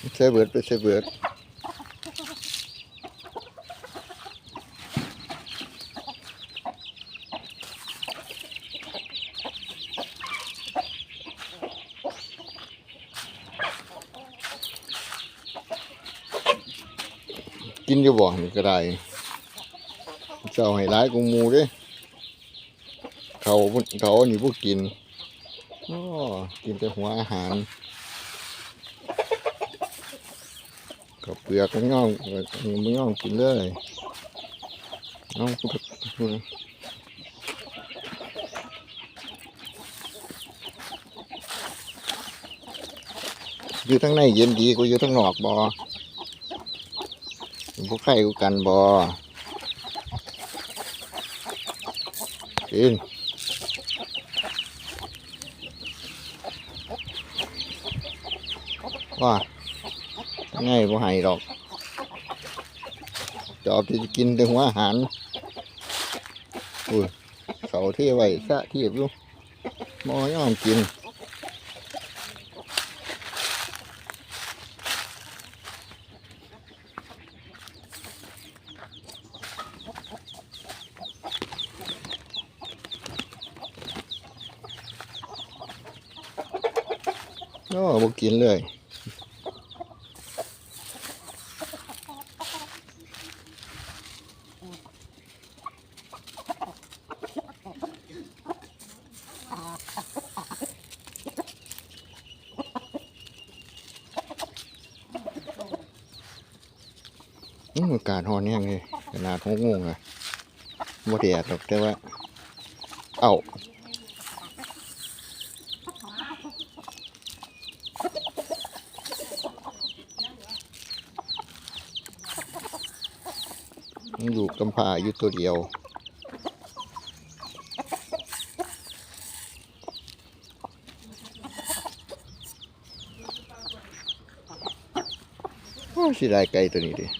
ส่เบิดไปใส่เบิดกินอยู่บ่นี่ก็ได้เจ้าให้ร้ายกูมูด้เขาเขานี่พวกกินอ้อกินแต่หัวอาหาร กับเปลือกมันย่องมันย่องกินเลยน้องพูดอยู่ทั้งในเย็นดีกูอยู่ทั้งนอกบอพวกไข่กูกันบอกินว่า ง่ายบ่ให้ดอก จอบที่จะกินแต่หัวอาหารอุ้ยเขาเที่ไว้ซะเทียบอยู่มอย่อมกินโอ้บกินเลย อืมอากาศร้อนแห้งเลยขนาดหกโมงอะบ่แดดหรอกแต่ว่า เอ้าอยู่กำพาอยู่ตัวเดียวโอ้สิได้ไก่ตัวนี้ดิ